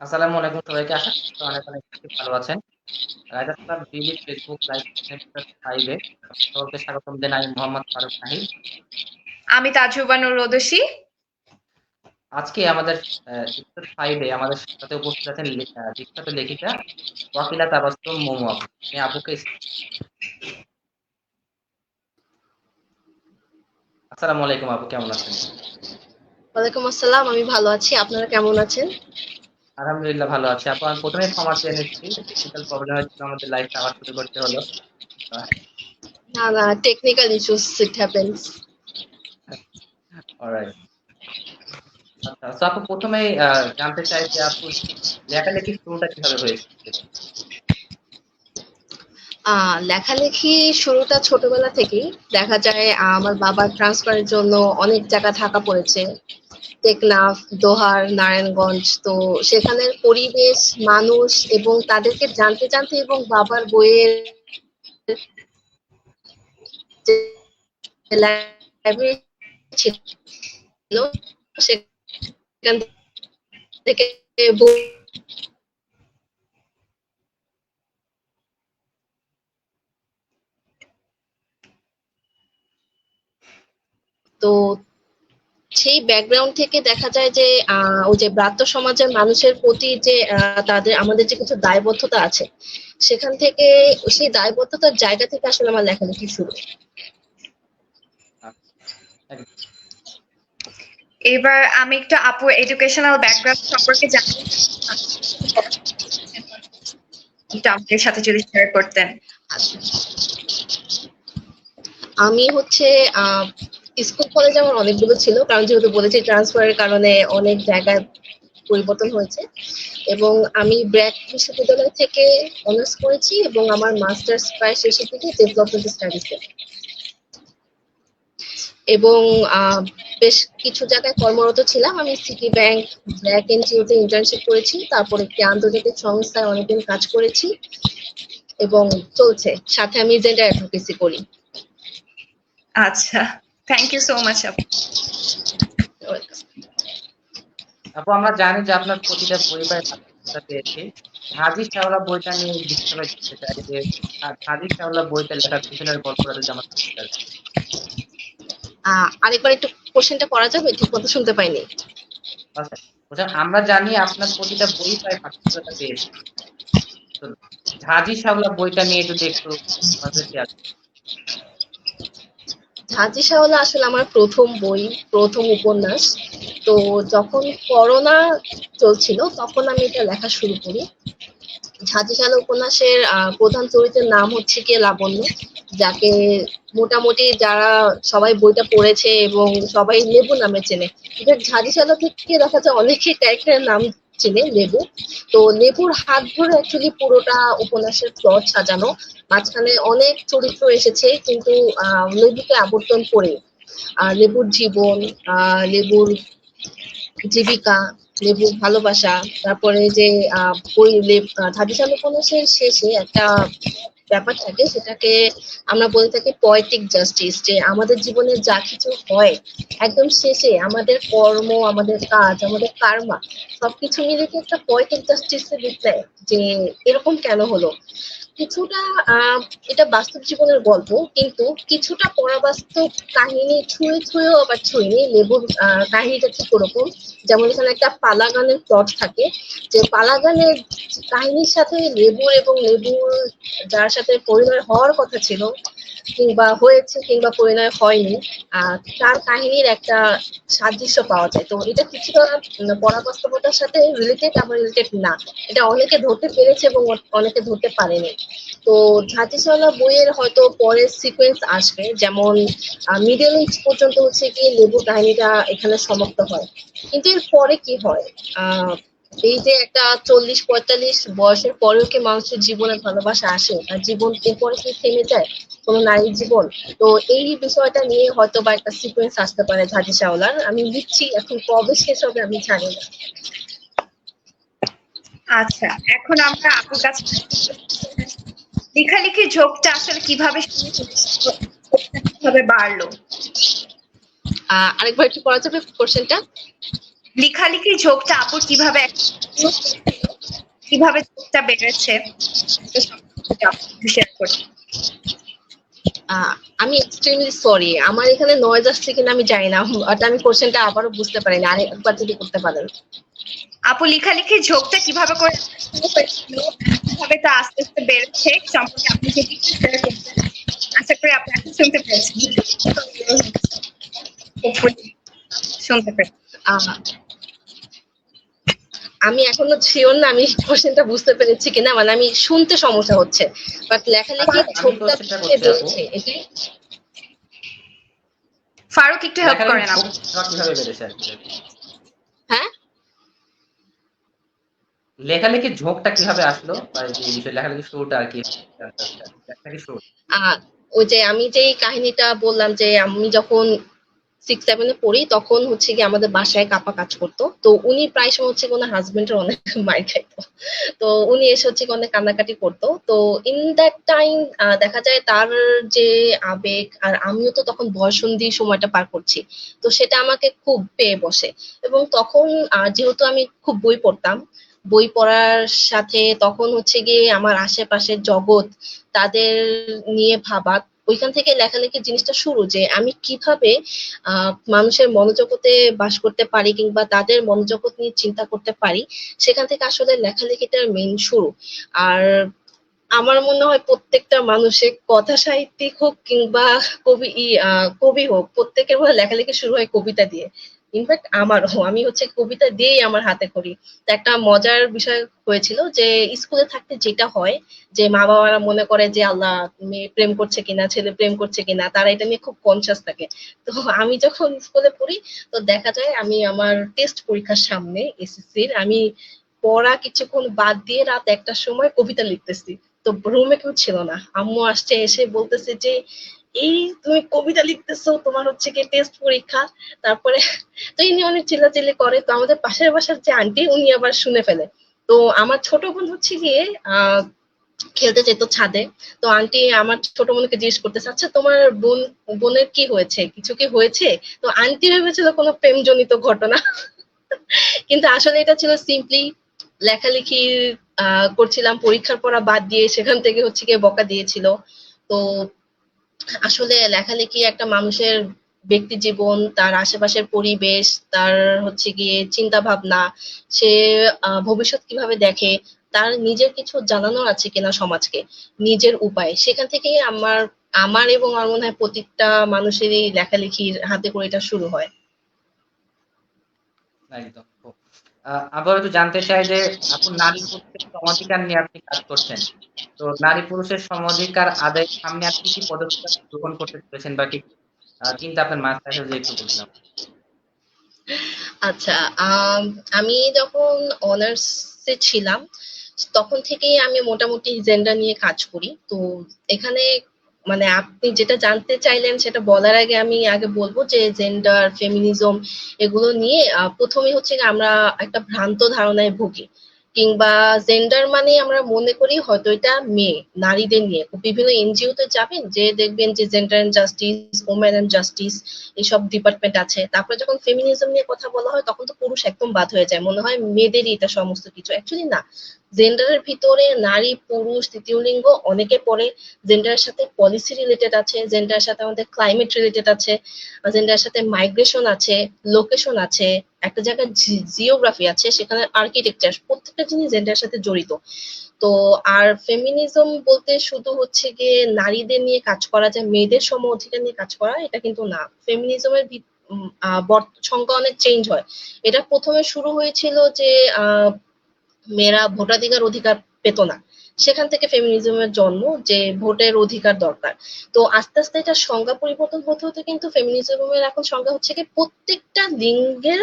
আসসালামু আলাইকুম সবাইকে। আশা করছি অনেক, অনেক ভালো আছেন। Right Aslam BD Facebook live 5 এ স্বাগতম জানাই আমি মোহাম্মদ ফারুক নাহিদ। আমি তাজুবা নুর আজকে আমাদের 5 এ আমাদের সাথে উপস্থিত আছেন বিখ্যাত লেখিকা ওয়াকিলা তাবাসসুম মমু আপু। আমি আপুকে আসসালামু আলাইকুম আপু কেমন আছেন? ওয়ালাইকুম আসসালাম আমি ভালো আছি আপনারা কেমন আছেন আলহামদুলিল্লাহ ভালো আছি। আপু আমি প্রথমে ক্ষমা চেয়ে নিচ্ছি টেকনিক্যাল প্রবলেম হয়েছিল আমাদের লাইভটা আবার শুরু করতে হলো। না না টেকনিক্যাল ইস্যুস ইট হ্যাপেন্স আচ্ছা আপু প্রথমেই আহ, জানতে চাই যে আপু লেখালেখি শুরুটা কীভাবে হয়েছে? লেখালেখি শুরুটা ছোটবেলা থেকেই। দেখা যায় আমার বাবার ট্রান্সফারের জন্য অনেক জায়গা থাকা পড়েছে। টেকনাফ, দোহার, নারায়ণগঞ্জ, তো সেখানের পরিবেশ, মানুষ এবং তাদেরকে জানতে জানতে এবং বাবার বইয়ের তো সেই ব্যাকগ্রাউন্ড থেকে দেখা যায় যে আহ, ওই যে ব্রাত্য সমাজের মানুষের প্রতি যে তাদের আমাদের যে কিছু দায়বদ্ধতা আছে সেখান থেকে সেই দায়বদ্ধতার জায়গা থেকে আসলে আমার লেখালেখি শুরু। এবার আমি একটু আপু এডুকেশনাল ব্যাকগ্রাউন্ড সম্পর্কে জানি। একটু আমাদের সাথে যদি শেয়ার করতেন। আমি হচ্ছে আহ, স্কুল কলেজ আমার অনেকগুলো ছিল, কারণ যেহেতু বলেছি ট্রান্সফারের কারণে অনেক জায়গায় পরিবর্তন হয়েছে এবং আমি ব্র্যাক বিশ্ববিদ্যালয় থেকে অনার্স করেছি এবং আমার মাস্টার্স প্রায় শেষের দিকে ডেভেলপমেন্ট স্টাডিজে এবং বেশ কিছু জায়গায় কর্মরত ছিলাম। আমি সিটি ব্যাংক ব্র্যাক এনজিওতে ইন্টার্নশিপ করেছি, তারপর একটি আন্তর্জাতিক সংস্থায় অনেকদিন কাজ করেছি এবং চলছে। সাথে আমি জেন্ডার অ্যাডভোকেসি করি। আচ্ছা। থ্যাংক ইউ সো মাচ আপু আপু আমরা জানি যে আপনার প্রতিটা পরিবার পেয়েছি। হাজি শাওলা বইটা নিয়ে বিস্তারিত জানতে চাই যে হাজি শাওলা বইটা লেখার পিছনের গল্পটা যদি আমার। আরেকবার একটু কোশ্চেনটা করা যাবে? ঠিক মতো শুনতে পাইনি। আচ্ছা আমরা জানি আপনার প্রতিটা বই প্রায় ছাত্রছাত্রীরা পেয়েছি। তো হাজি শাওলা বইটা নিয়ে যদি একটু ঝাঁঝি শাওলা আসলে আমার প্রথম বই, প্রথম উপন্যাস। তো যখন করোনা চলছিল, তখন আমি এটা লেখা শুরু করি। শাওলা উপন্যাসের প্রধান চরিত্রের নাম হচ্ছে কি লাবণ্য, যাকে মোটামুটি যারা সবাই বইটা পড়েছে এবং সবাই লেবু নামে চেনে। কিন্তু শাওলা থেকে দেখা যায় অনেকে ক্যারেক্টারের নাম চেনে লেবু। তো লেবুর হাত ধরে অ্যাকচুয়ালি পুরোটা উপন্যাসের প্লট সাজানো। মাঝখানে অনেক চরিত্র এসেছে, কিন্তু লেবুকে আবর্তন করে লেবুর জীবন লেবুর জীবিকা লেবুর ভালোবাসা, তারপরে যে উপন্যাসের শেষে একটা ব্যাপার থাকে, সেটাকে আমরা বলে থাকি পয়েটিক জাস্টিস যে আমাদের জীবনে যা কিছু হয়, একদম শেষে আমাদের কর্ম, আমাদের কাজ, আমাদের কার্মা, সবকিছু মিলে কি একটা পয়েটিক জাস্টিসের দিক দেয় যে এরকম কেন হলো? কিছুটা এটা বাস্তব জীবনের গল্প, কিন্তু কিছুটা পরাবাস্তব কাহিনী ছুঁয়ে ছুঁয়েও আবার ছুঁয়নি লেবুর কাহিনীটা ঠিক ওরকম। যেমন এখানে একটা পালা গানের প্লট থাকে। যে পালা গানের কাহিনীর সাথে লেবুর এবং লেবুর যার সাথে পরিণয় হওয়ার কথা ছিল কিংবা হয়েছে কিংবা পরিণয় হয়নি তার কাহিনীর একটা সাদৃশ্য পাওয়া যায়। তো এটা কিছুটা পরাবাস্তবতার সাথে রিলেটেড আবার রিলেটেড না। এটা অনেকে ধরতে পেরেছে এবং অনেকে ধরতে পারেনি। তো ঝাঁচিশালা বইয়ের হয়তো পরের সিকোয়েন্স আসবে, যেমন মিডল ইজ পর্যন্ত হচ্ছে কি লেবু কাহিনীটা এখানে সমাপ্ত হয়। কিন্তু এর পরে কি হয়? আহ এই যে একটা চল্লিশ পঁয়তাল্লিশ বয়সের পরেও কি মানুষের জীবনে ভালোবাসা আসে? আর জীবন এরপরে কি থেমে যায়? কোনো নারীর জীবন? তো এই বিষয়টা নিয়ে হয়তো বা একটা সিকোয়েন্স আসতে পারে ঝাঁঝি শাওলার আমি লিখছি এখন কবে শেষ হবে আমি জানি না। আচ্ছা এখন আমরা আপুর কাছে লেখালেখির ঝোঁকটা আসলে কীভাবে কীভাবে বাড়লো? আহ আরেকবার একটু পড়া যাবে কোশ্চেনটা লেখালেখির ঝোঁকটা আপুর কীভাবে কীভাবে ঝোঁকটা বেড়েছে? শেয়ার আমি এক্সট্রিমলি সরি আমার এখানে নয়েজ আসছে কিনা আমি জানি না। আমি কোশ্চেনটা আবারও বুঝতে পারিনি। আরেকবার যদি করতে পারেন। আপু লেখালেখির ঝোঁকটা কীভাবে করে কীভাবে তা আস্তে আস্তে বেড়েছে সম্পর্কে আপনি যদি আশা করি আপনি এখন শুনতে পেরেছেন। শুনতে পেরেছেন আহ, আমি এখনও শিওর না আমি কোশ্চেনটা বুঝতে পেরেছি কিনা মানে আমি শুনতে সমস্যা হচ্ছে। বাট লেখালেখি ঝোঁকটা বেড়েছে এটাই ফারুক একটু হেল্প করেন? হ্যাঁ? লেখালেখির ঝোঁকটা কীভাবে আসলো? যে লেখালেখির শুরুটা আর কি? আহ, ওই যে আমি যেই কাহিনীটা বললাম যে আমি যখন সিক্স সেভেনে পড়ি, তখন হচ্ছে কি আমাদের বাসায় কাপা কাজ করতো। তো উনি প্রায় সময় হচ্ছে কোনো হাজবেন্ডের অনেক মার খাইতো। তো উনি এসে হচ্ছে অনেক কান্নাকাটি করতো। তো ইন দ্যাট টাইম দেখা যায় তার যে আবেগ, আর আমিও তো তখন বয়সন্ধি সময়টা পার করছি। তো সেটা আমাকে খুব পেয়ে বসে। এবং তখন যেহেতু আমি খুব বই পড়তাম, বই পড়ার সাথে তখন হচ্ছে গিয়ে আমার আশেপাশের জগৎ, তাদের নিয়ে ভাবা ওইখান থেকে লেখালেখির জিনিসটা শুরু যে আমি কীভাবে মানুষের মনোজগতে বাস করতে পারি কিংবা তাদের মনোজগত নিয়ে চিন্তা করতে পারি, সেখান থেকে আসলে লেখালেখিটার মেন শুরু। আর আমার মনে হয় প্রত্যেকটা মানুষের কথা সাহিত্যিক হোক কিংবা কবি কবি হোক, প্রত্যেকের লেখালেখি শুরু হয় কবিতা দিয়ে। ইনফ্যাক্ট আমারও। আমি হচ্ছে কবিতা দিয়েই আমার হাতে করি। তো একটা মজার বিষয় হয়েছিল যে, স্কুলে থাকতে যেটা হয় যে মা বাবারা মনে করে যে, আল্লাহ, মেয়ে প্রেম করছে কিনা, ছেলে প্রেম করছে কিনা, তারা এটা নিয়ে খুব কনসিয়াস থাকে। তো আমি যখন স্কুলে পড়ি, তো দেখা যায় আমি আমার টেস্ট পরীক্ষার সামনে এসএসসির আমি পড়া কিছুক্ষণ বাদ দিয়ে রাত একটার সময় কবিতা লিখতেছি। তো রুমে কেউ ছিল না। আম্মু আসছে, এসে বলতেছে যে এই তুমি কবিতা লিখতেছো, তোমার হচ্ছে কি টেস্ট পরীক্ষা, তারপরে তো ইনি অনেক চিল্লাচিল্লি করে, তো আমাদের পাশের বাসার যে আন্টি উনি আবার শুনে ফেলে। তো আমার ছোট বোন হচ্ছে গিয়ে আহ খেলতে যেত ছাদে, তো আন্টি আমার ছোট বোনকে জিজ্ঞেস করতেছে আচ্ছা তোমার বোন, বোনের কি হয়েছে? কিছু কি হয়েছে? তো আন্টি ভেবেছিল কোনো প্রেমজনিত ঘটনা। কিন্তু আসলে এটা ছিল সিম্পলি লেখালেখি করছিলাম, পরীক্ষার পড়া বাদ দিয়ে সেখান থেকে হচ্ছে গিয়ে বকা দিয়েছিল। তো আসলে লেখালেখি একটা মানুষের ব্যক্তি জীবন, তার আশেপাশের পরিবেশ, তার হচ্ছে গিয়ে চিন্তা ভাবনা সে ভবিষ্যৎ কীভাবে দেখে, তার নিজের কিছু জানানোর আছে কিনা সমাজকে, নিজের উপায়। সেখান থেকেই আমার আমার এবং আমার মনে হয় প্রত্যেকটা মানুষেরই লেখালেখির হাতে করে এটা শুরু হয়। একদম। আহ, আবার একটু জানতে চাই যে আপনি নারী পুরুষের সমাধিকার নিয়ে আপনি কাজ করছেন। তো নারী পুরুষের সমাধিকার আদায় সামনে আপনি কি পদক্ষেপ গ্রহণ করতে চলেছেন বা কি চিন্তা আপনার মাথায় আসে যে একটু বলছিলাম আচ্ছা আমি যখন অনার্সে ছিলাম তখন থেকেই আমি মোটামুটি জেন্ডার নিয়ে কাজ করি। তো এখানে মানে আপনি যেটা জানতে চাইলেন সেটা বলার আগে আমি আগে বলব যে জেন্ডার ফেমিনিজম এগুলো নিয়ে প্রথমে হচ্ছে আমরা একটা ভ্রান্ত ধারণায় ভুগি। কিংবা জেন্ডার মানে আমরা মনে করি হয়তো এটা মেয়ে, নারীদের নিয়ে। বিভিন্ন এনজিও তে যাবেন, যে দেখবেন যে gender and justice women and justice এইসব ডিপার্টমেন্ট আছে। তারপরে যখন ফেমিনিজম নিয়ে কথা বলা হয়, তখন তো পুরুষ একদম বাদ হয়ে যায়। মনে হয় মেয়েদেরই এটা সমস্ত কিছু। অ্যাকচুয়ালি না। জেন্ডারের ভিতরে নারী, পুরুষ, তৃতীয় লিঙ্গ, অনেকে পড়ে জেন্ডারের সাথে পলিসি রিলেটেড আছে জেন্ডারের সাথে আমাদের ক্লাইমেট রিলেটেড আছে জেন্ডারের সাথে মাইগ্রেশন আছে লোকেশন আছে, একটা জায়গায় জিওগ্রাফি আছে, সেখানে আর্কিটেকচার প্রত্যেকটা জিনিস জেন্ডারের সাথে জড়িত। তো আর ফেমিনিজম বলতে শুধু হচ্ছে গিয়ে নারীদের নিয়ে কাজ করা যায়, মেয়েদের সম অধিকার নিয়ে কাজ করা, এটা কিন্তু না। ফেমিনিজমের সংখ্যা অনেক চেঞ্জ হয়। এটা প্রথমে শুরু হয়েছিল যে মেয়েরা ভোটাধিকার অধিকার পেত না। সেখান থেকে ফেমিনিজমের জন্ম, যে ভোটের অধিকার দরকার। তো আস্তে আস্তে এটা সংজ্ঞা পরিবর্তন হতে হতে কিন্তু ফেমিনিজমের এখন সংজ্ঞা হচ্ছে কি, প্রত্যেকটা লিঙ্গের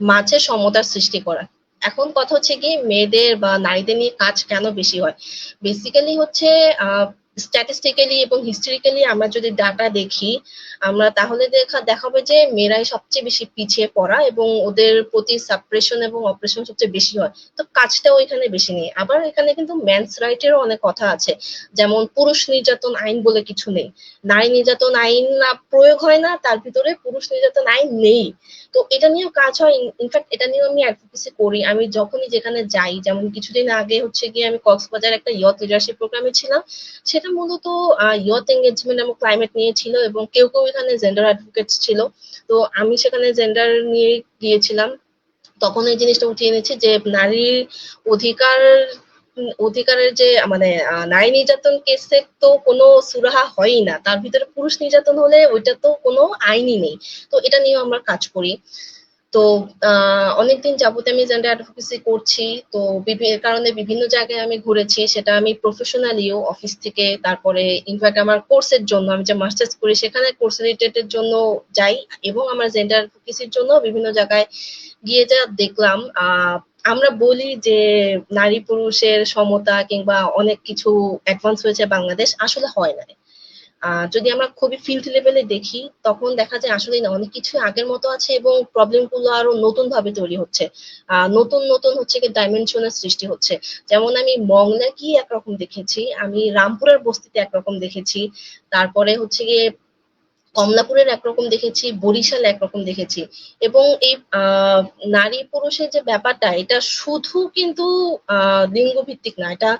মাঝে সমতার সৃষ্টি করা। এখন কথা হচ্ছে কি, মেয়েদের বা নারীদের নিয়ে কাজ কেন বেশি হয়? বেসিক্যালি হচ্ছে, আহ স্ট্যাটিস্টিক্যালি এবং হিস্ট্রিক্যালি আমরা যদি ডাটা দেখি, আমরা তাহলে দেখা, দেখাবে যে মেয়েরাই সবচেয়ে বেশি পিছিয়ে পড়া এবং ওদের প্রতি সাপ্রেশন এবং অপারেশন সবচেয়ে বেশি হয়। তো কাজটাও এখানে বেশি নেই। আবার এখানে কিন্তু ম্যানস রাইটেরও অনেক কথা আছে। যেমন পুরুষ নির্যাতন আইন বলে কিছু নেই। নারী নির্যাতন আইন না প্রয়োগ হয় না, তার ভিতরে পুরুষ নির্যাতন আইন নেই। তো এটা নিয়েও কাজ হয়। ইনফ্যাক্ট এটা নিয়েও আমি অ্যাডভোকেসি করি। আমি যখনই যেখানে যাই, যেমন কিছুদিন আগে হচ্ছে গিয়ে আমি কক্সবাজার একটা ইয়থ লিডারশিপ প্রোগ্রামে ছিলাম সেটা মূলত ইয়থ এঙ্গেজমেন্ট এবং ক্লাইমেট নিয়ে ছিল এবং কেউ কেউ এখানে জেন্ডার অ্যাডভোকেটস ছিল। তো আমি সেখানে জেন্ডার নিয়ে গিয়েছিলাম। তখন এই জিনিসটা উঠিয়ে এনেছি যে নারীর অধিকার, অধিকারের যে মানে নারী নির্যাতন কেসে তো কোনো সুরাহা হয়ই না। তার ভিতরে পুরুষ নির্যাতন হলে ওইটা তো কোনো আইনই নেই। তো এটা নিয়েও আমরা কাজ করি। তো অনেকদিন যাবত আমি জেন্ডার অ্যাডভোকেসি করছি, তো বিভি- কারণে বিভিন্ন জায়গায় আমি ঘুরেছি, সেটা আমি প্রফেশনালিও অফিস থেকে, তারপরে ইনফ্যাক্ট আমার কোর্সের জন্য, আমি যে মাস্টার্স করি, সেখানে কোর্স রিলেটেড জন্য যাই, এবং আমার জেন্ডার অ্যাডভোকেসির জন্য বিভিন্ন জায়গায় গিয়ে যা দেখলাম আমরা বলি যে নারী পুরুষের সমতা কিংবা অনেক কিছু অ্যাডভান্স হয়েছে বাংলাদেশ, আসলে হয় না যদি আমরা খুবই ফিল্ড লেভেলে দেখি, তখন দেখা যায় আসলে না, অনেক কিছু আগের মতো আছে এবং প্রবলেমগুলো আরও নতুন ভাবে তৈরি হচ্ছে। নতুন নতুন হচ্ছে কি ডাইমেনশনের সৃষ্টি হচ্ছে। যেমন আমি মংলা কি একরকম দেখেছি, আমি রামপুরের বস্তিতে একরকম দেখেছি, তারপরে হচ্ছে গিয়ে কমলাপুরের একরকম দেখেছি, বরিশাল একরকম দেখেছি এবং এই নারী পুরুষের যে ব্যাপারটা, এটা শুধু কিন্তু লিঙ্গ ভিত্তিক না, এটা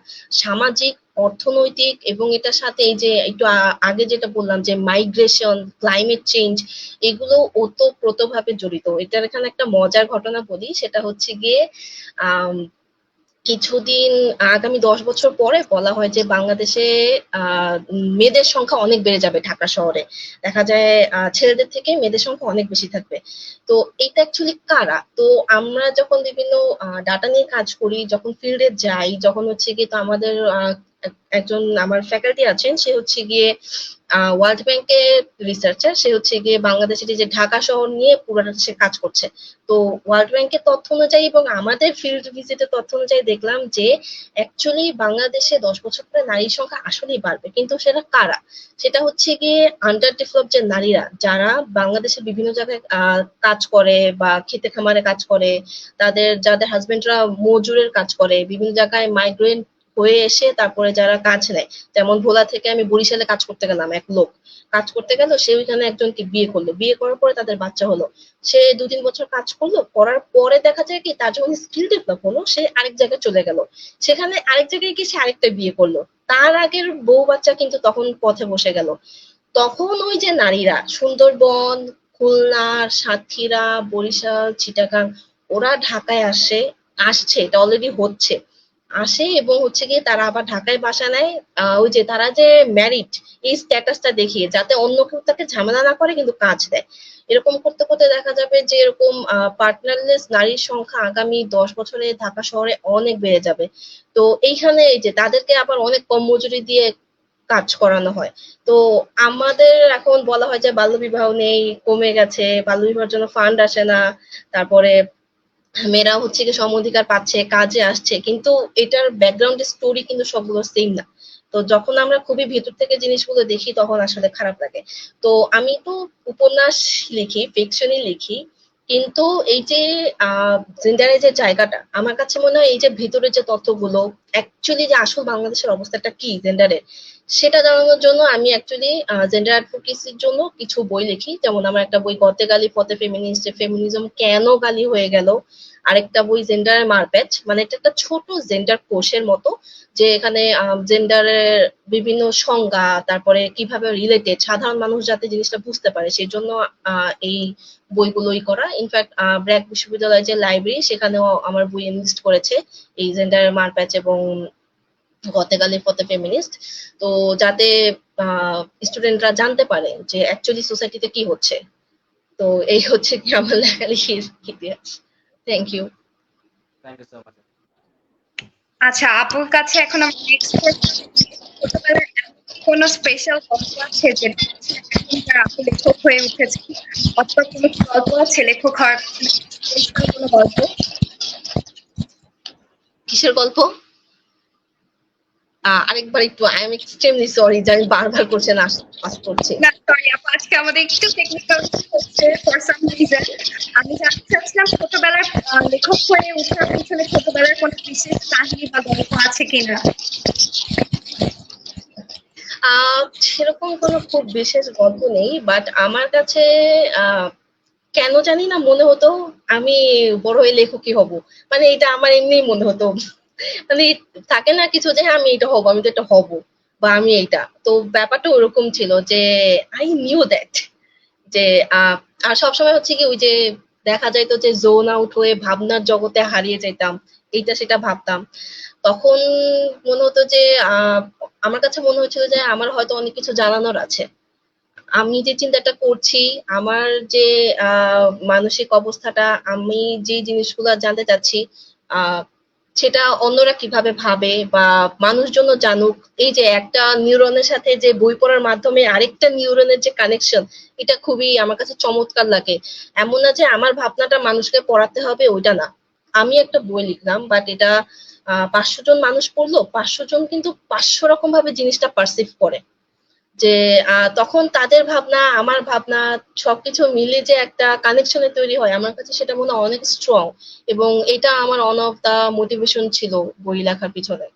সামাজিক অর্থনৈতিক এবং এটার সাথে এই যে একটু আগে যেটা বললাম যে মাইগ্রেশন ক্লাইমেট চেঞ্জ এগুলো ওতপ্রোতভাবে জড়িত। এটার এখানে একটা মজার ঘটনা বলি, সেটা হচ্ছে গিয়ে কিছুদিন আগামী দশ বছর পরে বলা হয় যে বাংলাদেশে মেয়েদের সংখ্যা অনেক বেড়ে যাবে ঢাকা শহরে। দেখা যায় ছেলেদের থেকে মেয়েদের সংখ্যা অনেক বেশি থাকবে। তো এটা অ্যাকচুয়ালি কারা? তো আমরা যখন বিভিন্ন ডাটা নিয়ে কাজ করি, যখন ফিল্ডে যাই, যখন হচ্ছে গিয়ে তো আমাদের একজন আমার ফ্যাকাল্টি আছেন, সে হচ্ছে গিয়ে ওয়ার্ল্ড ব্যাংকের রিসার্চার সে হচ্ছে গিয়ে বাংলাদেশের যে ঢাকা শহর নিয়ে পুরোটা সে কাজ করছে। তো ওয়ার্ল্ড ব্যাংকের তথ্য অনুযায়ী এবং আমাদের ফিল্ড ভিজিটের তথ্য অনুযায়ী দেখলাম যে অ্যাকচুয়ালি বাংলাদেশে দশ বছর পরে নারীর সংখ্যা আসলেই বাড়বে, কিন্তু সেটা কারা? সেটা হচ্ছে গিয়ে আন্ডার ডেভেলপ যে নারীরা, যারা বাংলাদেশের বিভিন্ন জায়গায় কাজ করে বা খেতে খামারে কাজ করে, তাদের, যাদের হাজবেন্ডরা মজুরের কাজ করে, বিভিন্ন জায়গায় মাইগ্রেন্ট হয়ে এসে তারপরে যারা কাজ নেয়, যেমন ভোলা থেকে আমি বরিশালে কাজ করতে গেলাম, এক লোক। কাজ করতে গেল, সে ওইখানে একজনকে বিয়ে করল। বিয়ে করার পরে তাদের বাচ্চা হলো। সে দু তিন বছর কাজ করল, করার পরে দেখা যায় কি, তার যখন স্কিল ডেভেলপ হলো, সে আরেক জায়গায় চলে গেল। সেখানে আরেক জায়গায় গিয়ে সে আরেকটা বিয়ে করল। তার আগের বউ বাচ্চা কিন্তু তখন পথে বসে গেল। তখন ওই যে নারীরা, সুন্দরবন, খুলনা, সাতক্ষীরা, বরিশাল, চিটাগাং, ওরা ঢাকায় আসে, আসছে, এটা অলরেডি হচ্ছে। আসে এবং হচ্ছে গিয়ে তারা আবার ঢাকায় বাসা নেয়। ওই যে তারা যে ম্যারিড এই স্ট্যাটাসটা দেখিয়ে, যাতে অন্য কেউ তাকে ঝামেলা না করে কিন্তু কাজ দেয়। এরকম করতে করতে দেখা যাবে যে এরকম পার্টনারলেস নারীর সংখ্যা আগামী দশ বছরে ঢাকা শহরে অনেক বেড়ে যাবে। তো এইখানে এই যে তাদেরকে আবার অনেক কম মজুরি দিয়ে কাজ করানো হয়। তো আমাদের এখন বলা হয় যে বাল্যবিবাহ নেই, কমে গেছে। বাল্যবিবাহের জন্য ফান্ড আসে না। তারপরে মেয়েরা হচ্ছে কি সম অধিকার পাচ্ছে, কাজে আসছে, কিন্তু এটার ব্যাকগ্রাউন্ড স্টোরি কিন্তু সবগুলো সেম না। তো যখন আমরা খুবই ভেতর থেকে জিনিসগুলো দেখি, তখন আসলে খারাপ লাগে। তো আমি তো উপন্যাস লিখি ফিকশনই লিখি, কিন্তু এই যে জেন্ডারের যে জায়গাটা, আমার কাছে মনে হয় এই যে ভিতরের যে তথ্যগুলো অ্যাকচুয়ালি যে আসল বাংলাদেশের অবস্থাটা কি জেন্ডারের সেটা জানানোর জন্য আমি অ্যাকচুয়ালি জেন্ডার অ্যাডভোকেসির জন্য কিছু বই লিখি। যেমন আমার একটা বই গতে গালি, পথে ফেমিনিস্ট ফেমিনিজম কেন গালি হয়ে গেল? আরেকটা বই জেন্ডার মারপ্যাচ। মানে এটা একটা ছোট জেন্ডার কোষের মতো, যে এখানে জেন্ডারের বিভিন্ন সংজ্ঞা, তারপরে কীভাবে রিলেটেড সাধারণ মানুষ যাতে জিনিসটা বুঝতে পারে সেই জন্য এই বইগুলোই করা। ইনফ্যাক্ট ব্র্যাক বিশ্ববিদ্যালয়ের যে লাইব্রেরি সেখানেও আমার বই ইনলিস্ট করেছে এই জেন্ডার মারপ্যাচ এবং গতে গালি ফতে ফেমিনিস্ট তো যাতে স্টুডেন্টরা জানতে পারে যে অ্যাকচুয়ালি সোসাইটিতে কি হচ্ছে। তো এই হচ্ছে কি আমার লেখালেখির ইতিহাস। Thank you thank you so much আচ্ছা আপুর কাছে এখন আমরা নেক্সট কোনো স্পেশাল গল্প আছে যে এখনকার আপু লেখক হয়ে উঠেছে? অথবা কোনো গল্প আছে লেখক হওয়ার? কোনো গল্প? কিসের গল্প? আরেকবার একটু আই এম এক্সট্রিমলি সরি যে আমি বারবার কোশ্চেন আস করছি। না সরি আপু আজকে আমাদের একটু টেকনিক্যাল হচ্ছে ফর সাম রিজন আমি জানতে চাচ্ছিলাম ছোটবেলার লেখক হয়ে ওঠার পিছনে ছোটবেলার কোনো বিশেষ কাহিনী বা গল্প আছে কিনা? আহ, সেরকম কোনো খুব বিশেষ গল্প নেই বাট আমার কাছে আহ, কেন জানি না মনে হতো আমি বড় হয়ে লেখকই হব। মানে এটা আমার এমনিই মনে হতো। মানে থাকে না কিছু যে হ্যাঁ, আমি এটা হব আমি তো এটা হব বা আমি এইটা। তো ব্যাপারটা ওরকম ছিল যে আই নিউ দ্যাট যে আর সবসময় হচ্ছে কি ওই যে দেখা যাইতো যে জোন আউট হয়ে ভাবনার জগতে হারিয়ে যেতাম এইটা সেটা ভাবতাম। তখন মনে হতো যে আমার কাছে মনে হচ্ছিল যে আমার হয়তো অনেক কিছু জানানোর আছে। আমি যে চিন্তাটা করছি আমার যে মানসিক অবস্থাটা আমি যে জিনিসগুলো জানতে চাচ্ছি আহ, সেটা অন্যরা কীভাবে ভাবে বা মানুষজন জানুক, এই যে একটা নিউরনের সাথে যে বই পড়ার মাধ্যমে আরেকটা নিউরনের যে কানেকশন এটা খুবই আমার কাছে চমৎকার লাগে। এমন না যে আমার ভাবনাটা মানুষকে পড়াতে হবে, ওইটা না। আমি একটা বই লিখলাম বাট এটা, আহ, পাঁচশো জন মানুষ পড়ল, পাঁচশো জন কিন্তু পাঁচশো রকম ভাবে জিনিসটা পারসিভ করে। যে তখন তাদের ভাবনা, আমার ভাবনা সবকিছু মিলে যে একটা কানেকশনে তৈরি হয়, আমার কাছে সেটা মনে হয় অনেক স্ট্রং এবং এটা আমার অন অফ দা মোটিভেশন ছিল বই লেখার পিছনে।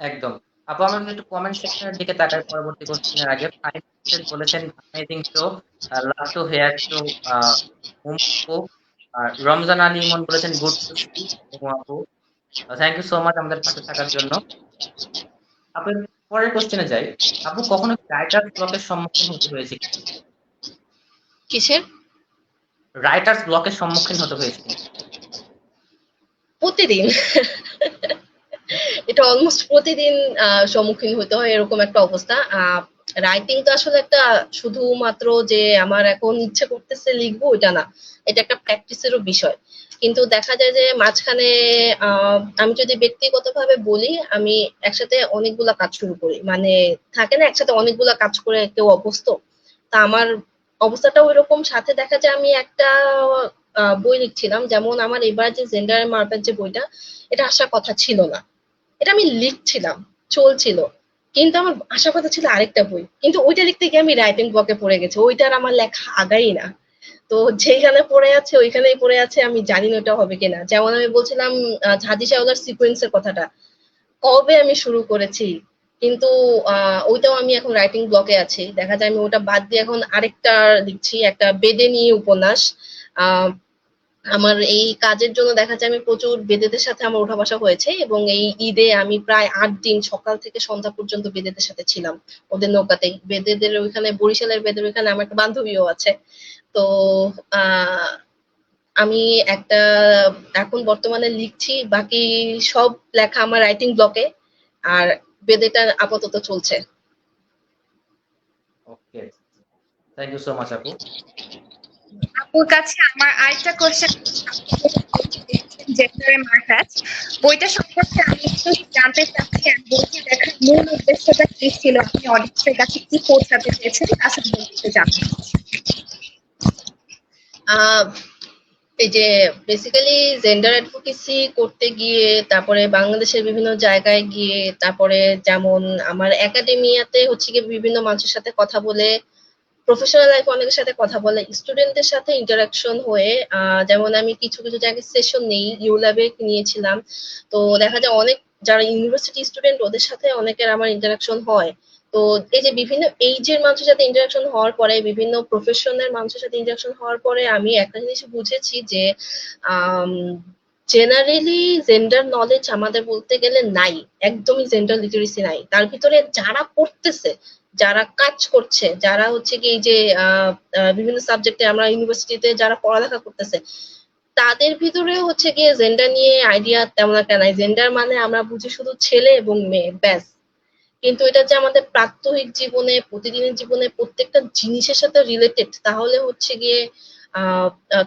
একদম। আপু আমরা একটু কমেন্ট সেকশনের দিকে তাকাই পরবর্তী কোশ্চেনের আগে। ফাইভ বলেছেন amazing show love to hear Ramzan Ali Emon বলেছেন গুড টু আপু। থ্যাংক ইউ সো মাচ আমাদের পাশে থাকার জন্য। আপু পরের কোশ্চেনে যাই। আপু কখনো রাইটার ব্লকের সম্মুখীন হতে হয়েছে কিসের? রাইটার্স ব্লকের সম্মুখীন হতে হয়েছে প্রতিদিন। এটা অলমোস্ট প্রতিদিন আহ, সম্মুখীন হতে হয় এরকম একটা অবস্থা। রাইটিং তো আসলে একটা শুধুমাত্র যে আমার এখন ইচ্ছে করতেছে লিখব, ওইটা না। এটা একটা প্র্যাকটিসেরও বিষয়। কিন্তু দেখা যায় যে মাঝখানে আমি যদি ব্যক্তিগতভাবে বলি, আমি একসাথে অনেকগুলা কাজ শুরু করি। মানে থাকে না, একসাথে অনেকগুলা কাজ করে কেউ অভ্যস্ত। তা আমার অবস্থাটা ওই রকম সাথে দেখা যায় আমি একটা বই লিখছিলাম। যেমন আমার এবার যে জেন্ডার মার্পের যে বইটা, এটা আসার কথা ছিল না। এটা আমি লিখছিলাম, চলছিল। কিন্তু আমার আশা কথা ছিল আরেকটা বই। কিন্তু ওইটা লিখতে গিয়ে আমি রাইটিং ব্লকে পড়ে গেছি। ওইটার আমার লেখা আগাই না। তো যেখানে পড়ে আছে ওইখানেই পড়ে আছে আমি জানি না ওটা হবে কিনা। যেমন আমি বলছিলাম আহ, ঝাঁজি শাওলার সিকোয়েন্সের কথাটা। কবে আমি শুরু করেছি? কিন্তু আহ, ওইটাও আমি এখন রাইটিং ব্লকে আছি। দেখা যায় আমি ওটা বাদ দিয়ে এখন আরেকটা লিখছি একটা বেদে নিয়ে উপন্যাস। আমার এই কাজের জন্য দেখা যায় আমি প্রচুর বেদেদের সাথে আমার ওঠা বসা হয়েছে এবং এই ঈদে আমি প্রায় আট দিন সকাল থেকে সন্ধ্যা পর্যন্ত বেদেদের সাথে ছিলাম। ওদের নৌকাতেই। বেদেদের ওইখানে, বরিশালের বেদের ওইখানে আমার একটা বান্ধবীও আছে। তো আহ আমি একটা এখন বর্তমানে লিখছি, বাকি সব লেখা আমার রাইটিং ব্লকে আর বেদেটা আপাতত চলছে। Okay thank you so much আপু। আপুর কাছে আমার আরেকটা কোশ্চেন জেন্ডারের মার্কাজ বইটা সম্পর্কে আমি একটু জানতে চাচ্ছি আর বইটি দেখার মূল উদ্দেশ্যটা কি ছিল আপনি অডিয়েন্সের কাছে কি পৌঁছাতে চেয়েছেন আসলে বইটিতে জানতে আহ, এই যে বেসিক্যালি জেন্ডার অ্যাডভোকেসি করতে গিয়ে তারপরে বাংলাদেশের বিভিন্ন জায়গায় গিয়ে তারপরে যেমন আমার একাডেমিয়াতে হচ্ছে গিয়ে বিভিন্ন মানুষের সাথে কথা বলে প্রফেশনাল লাইফে অনেকের সাথে কথা বলে স্টুডেন্টদের সাথে ইন্টারাকশন হয়ে যেমন আমি কিছু কিছু জায়গায় সেশন নেই ইউ ল্যাবে নিয়েছিলাম। তো দেখা যায় অনেক, যারা ইউনিভার্সিটি স্টুডেন্ট ওদের সাথে অনেকের আমার ইন্টারাকশন হয়। তো এই যে বিভিন্ন এইজের মানুষের সাথে ইন্টারাকশন হওয়ার পরে, বিভিন্ন প্রফেশনের মানুষের সাথে ইন্টারাকশন হওয়ার পরে, আমি একটা জিনিস বুঝেছি যে জেনারেলি জেন্ডার নলেজ আমাদের বলতে গেলে নাই। একদমই জেন্ডার লিটারেসি নাই। তার ভিতরে যারা পড়তেছে যারা কাজ করছে, যারা হচ্ছে কি যে বিভিন্ন সাবজেক্টে আমরা ইউনিভার্সিটিতে যারা পড়ালেখা করতেছে, তাদের ভিতরে হচ্ছে গিয়ে জেন্ডার নিয়ে আইডিয়া তেমন একটা নাই। জেন্ডার মানে আমরা বুঝি শুধু ছেলে এবং মেয়ে, ব্যাস। কিন্তু এটা যে আমাদের প্রাত্যহিক জীবনে, প্রতিদিনের জীবনে প্রত্যেকটা জিনিসের সাথে রিলেটেড তাহলে হচ্ছে গিয়ে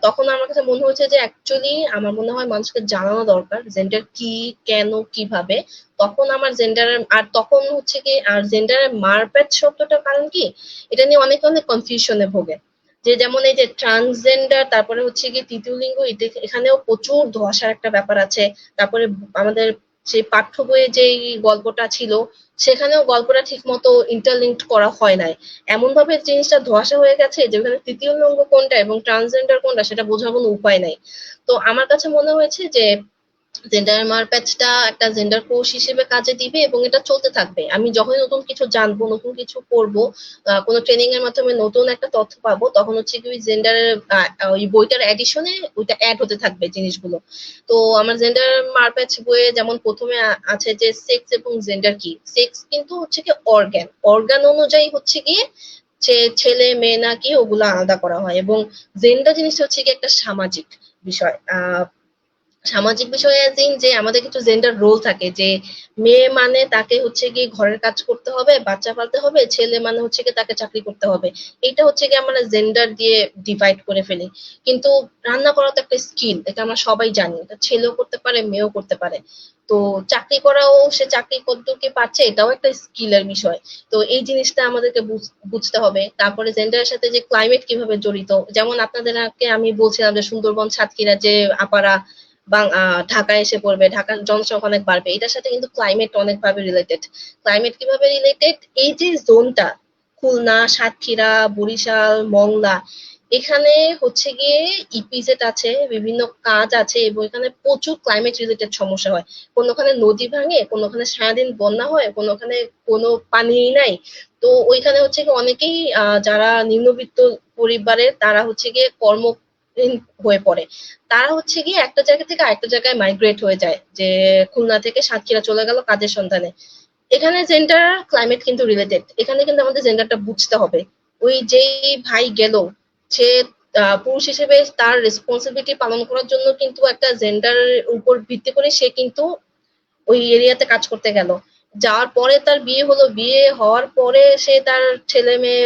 তখন আমার কাছে মনে হচ্ছে যে অ্যাকচুয়ালি আমার মনে হয় মানুষকে জানানো দরকার জেন্ডার কি, কেন, কীভাবে। তখন আমার জেন্ডারের আর তখন হচ্ছে কি, আর জেন্ডারের মারপ্যাট শব্দটা কারণ কি? এটা নিয়ে অনেকে অনেক কনফিউশনে ভোগে। যে যেমন এই যে ট্রান্সজেন্ডার তারপরে হচ্ছে কি, তৃতীয় লিঙ্গ এখানেও প্রচুর ধোঁয়াশার একটা ব্যাপার আছে। তারপরে আমাদের সেই পাঠ্য বইয়ে যেই গল্পটা ছিল, সেখানেও গল্পটা ঠিক মতো ইন্টারলিঙ্কড করা হয় নাই। এমন ভাবে জিনিসটা ধোয়াশা হয়ে গেছে যে ওখানে তৃতীয় লিঙ্গ কোনটা এবং ট্রান্সজেন্ডার কোনটা সেটা বোঝার কোনো উপায় নাই। তো আমার কাছে মনে হয়েছে যে জেন্ডার মারপ্যাচটা একটা জেন্ডার কোর্স হিসেবে কাজে দিবে এবং এটা চলতে থাকবে। আমি যখন নতুন কিছু জানব, নতুন কিছু করব কোনো ট্রেনিং এর মাধ্যমে নতুন একটা তথ্য পাবো, তখন হচ্ছে কি ওই জেন্ডারের ওই বইটার এডিশনে ওইটা অ্যাড হতে থাকবে জিনিসগুলো। তো আমার জেন্ডার মারপ্যাচ বইয়ে যেমন প্রথমে আছে যে সেক্স এবং জেন্ডার কি? সেক্স কিন্তু হচ্ছে কি অর্গান অর্গান অনুযায়ী হচ্ছে গিয়ে যে ছেলে, মেয়ে না কি ওগুলো আলাদা করা হয় এবং জেন্ডার জিনিসটা হচ্ছে কি একটা সামাজিক বিষয়। আহ সামাজিক বিষয়ে যে আমাদের কিছু জেন্ডার রোল থাকে, যে মেয়ে মানে তাকে হচ্ছে গিয়ে ঘরের কাজ করতে হবে, বাচ্চা পালতে হবে, ছেলে মানে হচ্ছে গিয়ে তাকে চাকরি করতে হবে। এটা হচ্ছে গিয়ে আমরা জেন্ডার দিয়ে ডিভাইড করে ফেলি। কিন্তু রান্না করা তো একটা স্কিল এটা আমরা সবাই জানি। এটা ছেলেও করতে পারে, মেয়েও করতে পারে। তো চাকরি করাও সে চাকরি কতদূর কি পাচ্ছে, এটাও একটা স্কিলের বিষয়। তো এই জিনিসটা আমাদেরকে বুঝ- বুঝতে হবে। তারপরে জেন্ডারের সাথে যে ক্লাইমেট কীভাবে জড়িত, যেমন আপনাদেরকে আমি বলছিলাম যে সুন্দরবন, সাতক্ষীরা যে আপারা ঢাকায় এসে পড়বে, ঢাকার জনসংখ্যা অনেক বাড়বে, এটার সাথে কিন্তু ক্লাইমেট অনেকভাবে রিলেটেড ক্লাইমেট কীভাবে রিলেটেড এই যে জোনটা খুলনা, সাতক্ষীরা, বরিশাল, মংলা, এখানে হচ্ছে গিয়ে ইপিজেড আছে, বিভিন্ন কাজ আছে, এবং এখানে প্রচুর ক্লাইমেট রিলেটেড সমস্যা হয়। কোনোখানে নদী ভাঙে, কোনোখানে সারাদিন বন্যা হয়, কোনোখানে কোনো পানি নাই। তো ওইখানে হচ্ছে গিয়ে অনেকেই যারা নিম্নবিত্ত পরিবারের তারা হচ্ছে গিয়ে কর্মহীন হয়ে পড়ে। তারা হচ্ছে গিয়ে একটা জায়গা থেকে আরেকটা জায়গায় মাইগ্রেট হয়ে যায়, যে খুলনা থেকে সাতক্ষীরা চলে গেল কাজের সন্ধানে। এখানে জেন্ডার ক্লাইমেট কিন্তু রিলেটেড এখানে কিন্তু আমাদের জেন্ডারটা বুঝতে হবে। ওই যেই ভাই গেল, সে পুরুষ হিসেবে তার রেসপন্সিবিলিটি পালন করার জন্য কিন্তু একটা জেন্ডারের উপর ভিত্তি করে সে কিন্তু ওই এরিয়াতে কাজ করতে গেল। যাওয়ার পরে তার বিয়ে হলো। বিয়ে হওয়ার পরে সে তার ছেলে মেয়ে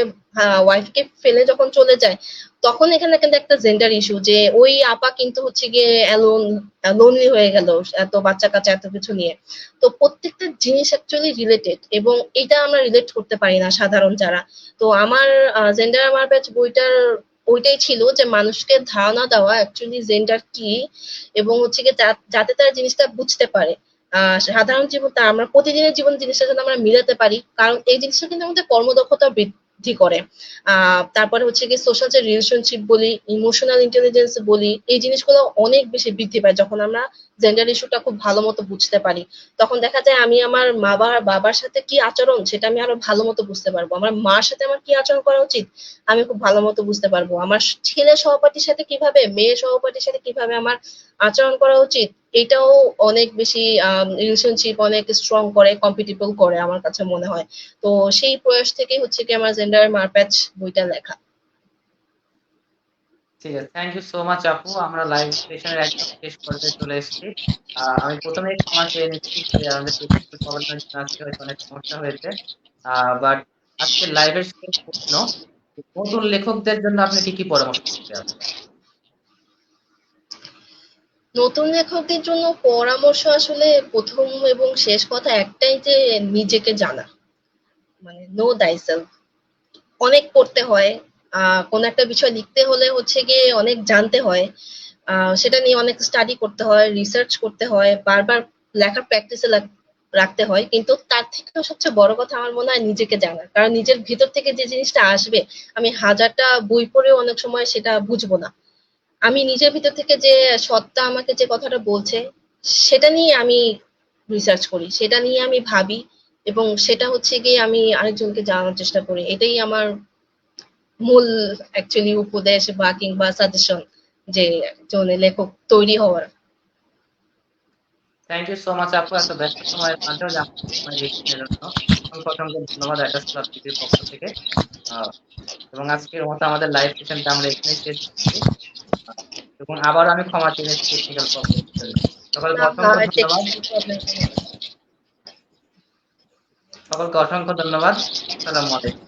ওয়াইফকে ফেলে যখন চলে যায়, তখন এখানে কিন্তু একটা জেন্ডার ইস্যু যে ওই আপা কিন্তু হচ্ছে গিয়ে অ্যালোন লোনলি হয়ে গেল এত বাচ্চা কাচ্চা এত কিছু নিয়ে। তো প্রত্যেকটা জিনিস অ্যাকচুয়ালি রিলেটেড এবং এটা আমরা রিলেট করতে পারি না সাধারণ যারা। তো আমার জেন্ডার আমার ব্যাচ বইটার, ওইটাই ছিল যে মানুষকে ধারণা দেওয়া অ্যাকচুয়ালি জেন্ডার কি এবং হচ্ছে গিয়ে যাতে তারা জিনিসটা বুঝতে পারে। সাধারণ জীবন তা আমরা প্রতিদিনের জীবন জিনিসটা যেন আমরা মিলাতে পারি। কারণ এই জিনিসটা কিন্তু আমাদের কর্মদক্ষতা বৃদ্ধি করে। তারপরে হচ্ছে কি সোশ্যাল রিলেশনশিপ বলি ইমোশনাল ইন্টেলিজেন্স বলি, এই জিনিসগুলো অনেক বেশি বৃদ্ধি পায়। যখন আমরা জেন্ডার ইস্যুটা খুব ভালো মতো বুঝতে পারি। তখন দেখা যায় আমি আমার মা বাবার সাথে কি আচরণ সেটা আমি আরও ভালো মতো বুঝতে পারব। আমার মার সাথে আমার কি আচরণ করা উচিত আমি খুব ভালো মতো বুঝতে পারব। আমার ছেলে সহপাঠীর সাথে কীভাবে, মেয়ে সহপাঠীর সাথে কীভাবে আমার আচরণ করা উচিত এটাও অনেক বেশি রিলেশনশিপ অনেক স্ট্রং করে কম্পিটিবল করে আমার কাছে মনে হয়। তো সেই প্রয়াস থেকেই হচ্ছে কি আমার জেন্ডার মারপ্যাচ বইটা লেখা। ঠিক আছে থ্যাংক ইউ সো মাচ আপু, আমরা লাইভ সেশনের একদম শেষ পর্যায়ে চলে এসেছি। আমি প্রথমে ক্ষমা চেয়ে নিচ্ছি যে আমাদের টেকনিক্যাল প্রবলেমের জন্য আজকে হয়তো অনেক সমস্যা হয়েছে। বাট আজকে লাইভের শেষ প্রশ্ন নতুন লেখকদের জন্য আপনি কি কি পরামর্শ দিতে আছেন নতুন লেখকদের জন্য পরামর্শ আসলে প্রথম এবং শেষ কথা একটাই যে নিজেকে জানা। মানে নো দাইসেলফ অনেক পড়তে হয় কোন একটা বিষয় লিখতে হলে হচ্ছে গিয়ে অনেক জানতে হয়। সেটা নিয়ে অনেক স্টাডি করতে হয় রিসার্চ করতে হয়, বারবার লেখার প্র্যাকটিসে রাখতে হয়। কিন্তু তার থেকেও সবচেয়ে বড় কথা আমার মনে হয় নিজেকে জানা। কারণ নিজের ভিতর থেকে যে জিনিসটা আসবে, আমি হাজারটা বই পড়েও অনেক সময় সেটা বুঝব না। আমি নিজের ভিতর থেকে যে সত্তা আমাকে যে কথাটা বলছে, সেটা নিয়ে আমি রিসার্চ করি, সেটা নিয়ে আমি ভাবি এবং সেটা হচ্ছে গিয়ে আমি আরেকজনকে জানানোর চেষ্টা করি। এটাই আমার মূল অ্যাকচুয়ালি উপদেশ বা কিংবা সাজেশন যে একজন লেখক তৈরি হওয়ার। থ্যাংক ইউ সো মাচ আপু এত ব্যস্ত সময়ের মাঝেও অসংখ্য ধন্যবাদ অ্যাটাচ ক্লাব টিভির পক্ষ থেকে। এবং আজকের মতো আমাদের লাইভ সেশনটা আমরা এখানে শেষ করছি। এবং আবারও আমি ক্ষমা চেয়ে নিচ্ছি টেকনিক্যাল প্রবলেমের জন্য। সকলকে অসংখ্য ধন্যবাদ। সকলকে অসংখ্য ধন্যবাদ। আসসালামু আলাইকুম।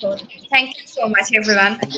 Thank you so much, everyone. Thank